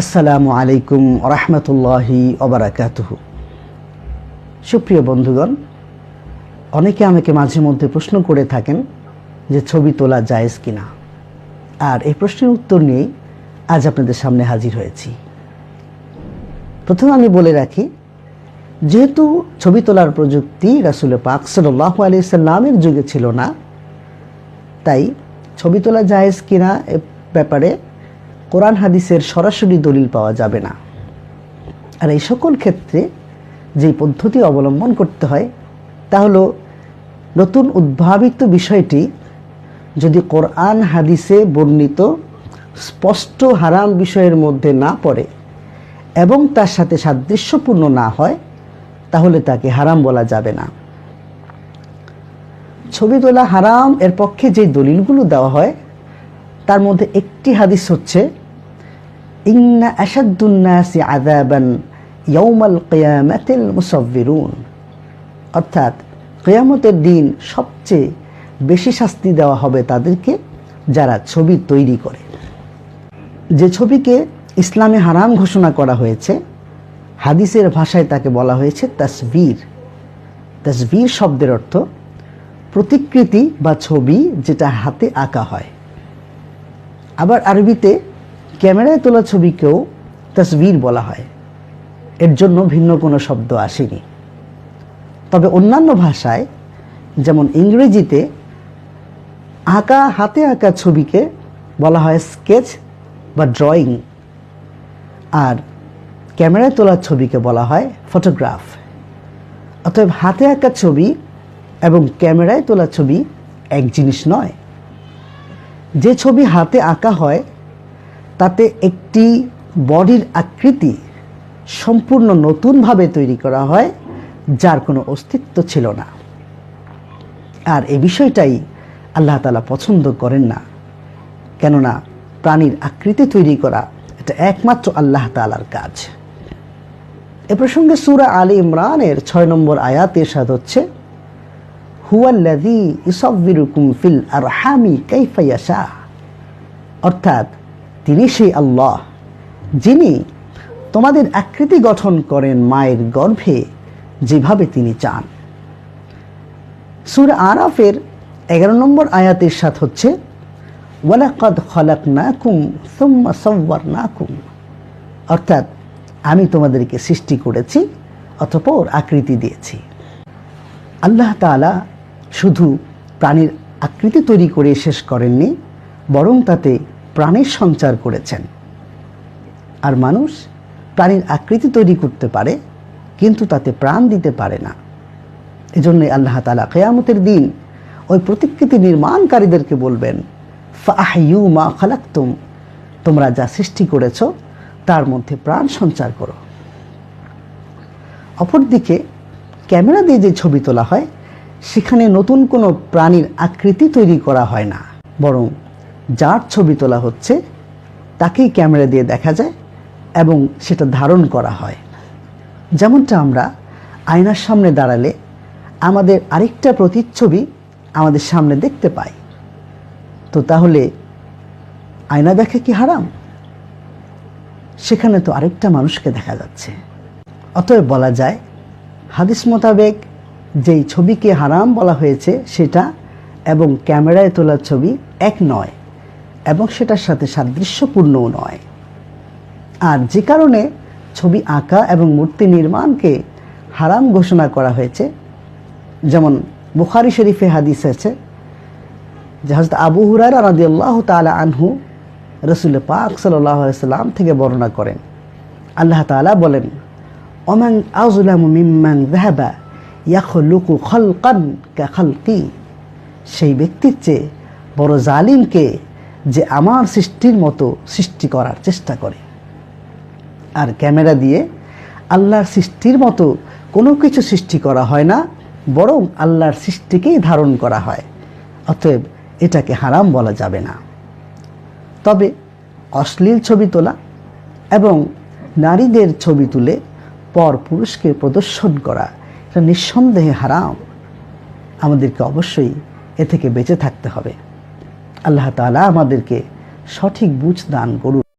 আসসালামু আলাইকুম রহমতুল্লাহি অবরাকাতুহ সুপ্রিয় বন্ধুগণ, অনেকে আমাকে মাঝে মধ্যে প্রশ্ন করে থাকেন যে ছবি তোলা জায়েজ কিনা। আর এই প্রশ্নের উত্তর নিয়েই আজ আপনাদের সামনে হাজির হয়েছি। প্রথমে আমি বলে রাখি, যেহেতু ছবি তোলার প্রযুক্তি রাসুল পাক সাল্লাহ আলি সাল্লামের যুগে ছিল না, তাই ছবি তোলা জায়েজ কিনা এ ব্যাপারে কোরআন হাদিসের সরাসরি দলিল পাওয়া যাবে না। আর এই সকল ক্ষেত্রে যে পদ্ধতি অবলম্বন করতে হয়, তা হলো নতুন উদ্ভাবিত বিষয়টি যদি কোরআন হাদিসে বর্ণিত স্পষ্ট হারাম বিষয়ের মধ্যে না পড়ে এবং তার সাথে সাদৃশ্যপূর্ণ না হয়, তাহলে তাকে হারাম বলা যাবে না। ছবি তোলা হারাম এর পক্ষে যে দলিলগুলো দেওয়া হয়, তার মধ্যে একটি হাদিস হচ্ছে ইন্না আসাদুন্নাসি আদাবান ইয়ৌমাল কেয়ামাতিল মুসব্বিরুন। অর্থাৎ কেয়ামতের দিন সবচেয়ে বেশি শাস্তি দেওয়া হবে তাদেরকে যারা ছবি তৈরি করে। যে ছবিকে ইসলামে হারাম ঘোষণা করা হয়েছে, হাদিসের ভাষায় তাকে বলা হয়েছে তাসবির। তাসবির শব্দের অর্থ প্রতিকৃতি বা ছবি যেটা হাতে আঁকা হয়। আবার আরবিতে ক্যামেরায় তোলা ছবিকেও তসবির বলা হয়। এর জন্য ভিন্ন কোনো শব্দ আসেনি। তবে অন্যান্য ভাষায়, যেমন ইংরেজিতে, আঁকা, হাতে আঁকা ছবিকে বলা হয় স্কেচ বা ড্রয়িং। আর ক্যামেরায় তোলা ছবিকে বলা হয় ফটোগ্রাফ। অতএব হাতে আঁকা ছবি এবং ক্যামেরায় তোলা ছবি এক জিনিস নয়। যে ছবি হাতে আঁকা হয় তাতে একটি বডির আকৃতি সম্পূর্ণ নতুনভাবে তৈরি করা হয়, যার কোনো অস্তিত্ব ছিল না। আর এই বিষয়টাই আল্লাহ তালা পছন্দ করেন না। কেননা প্রাণীর আকৃতি তৈরি করা এটা একমাত্র আল্লাহ তালার কাজ। এ প্রসঙ্গে সুরা আলী ইমরানের ছয় নম্বর আয়াতের সাথ হচ্ছে হুয়াল্লাদি ইসব্বিরুকুম ফিল আরহামি কাইফাইয়াশা অর্থাৎ তিনি সেই আল্লাহ, যিনি তোমাদের আকৃতি গঠন করেন মায়ের গর্ভে যেভাবে তিনি চান। সুর আরাফের এগারো নম্বর আয়াতের সাথ হচ্ছে, ওয়ালাকাদ খলাক নাকুম সুম্মা সব্বার নাকুম অর্থাৎ আমি তোমাদেরকে সৃষ্টি করেছি, অতপর আকৃতি দিয়েছি। আল্লাহ তালা শুধু প্রাণীর আকৃতি তৈরি করে শেষ করেননি, বরং তাতে প্রাণের সঞ্চার করেছেন। আর মানুষ প্রাণীর আকৃতি তৈরি করতে পারে, কিন্তু তাতে প্রাণ দিতে পারে না। এজন্য আল্লাহ তালা কেয়ামতের দিন ওই প্রতিকৃতি নির্মাণকারীদেরকে বলবেন ফাহিউ মা খালাক্তুম তোমরা যা সৃষ্টি করেছ, তার মধ্যে প্রাণ সঞ্চার করো। অপরদিকে, ক্যামেরা দিয়ে যে ছবি তোলা হয়, সেখানে নতুন কোনো প্রাণীর আকৃতি তৈরি করা হয় না, বরং যার ছবি তোলা হচ্ছে, তাকেই ক্যামেরা দিয়ে দেখা যায় এবং সেটা ধারণ করা হয়। যেমনটা আমরা আয়নার সামনে দাঁড়ালে আমাদের আরেকটা প্রতিচ্ছবি আমাদের সামনে দেখতে পাই। তো তাহলে আয়না দেখা কি হারাম? সেখানে তো আরেকটা মানুষকে দেখা যাচ্ছে। অতএব বলা যায়, হাদিস মোতাবেক যেই ছবিকে হারাম বলা হয়েছে সেটা এবং ক্যামেরায় তোলা ছবি এক নয়। এবং সেটার সাথে সাদৃশ্যপূর্ণও নয়। আর যে কারণে ছবি আঁকা এবং মূর্তি নির্মাণকে হারাম ঘোষণা করা হয়েছে, যেমন বুখারি শরীফে হাদিস আছে যে আবু হুরার রাদি আল্লাহ তালা আনহু রসুল পাক সাল্লাম থেকে বর্ণনা করেন। আল্লাহ তালা বলেন, ওমান আউজুলাম মিম্মান জাহাবা ইয়াখলুকু খলকান কা খালকি সেই ব্যক্তির চেয়ে বড় জালিমকে যে আমার সৃষ্টির মতো সৃষ্টি করার চেষ্টা করে। আর ক্যামেরা দিয়ে আল্লাহর সৃষ্টির মতো কোনো কিছু সৃষ্টি করা হয় না, বরং আল্লাহর সৃষ্টিকেই ধারণ করা হয়। অতএব এটাকে হারাম বলা যাবে না। তবে অশ্লীল ছবি তোলা এবং নারীদের ছবি তুলে পর পুরুষকে প্রদর্শন করা, এটা নিঃসন্দেহে হারাম। আমাদেরকে অবশ্যই এ থেকে বেঁচে থাকতে হবে। আল্লাহ তালা আমাদেরকে সঠিক বুঝ দান করুন।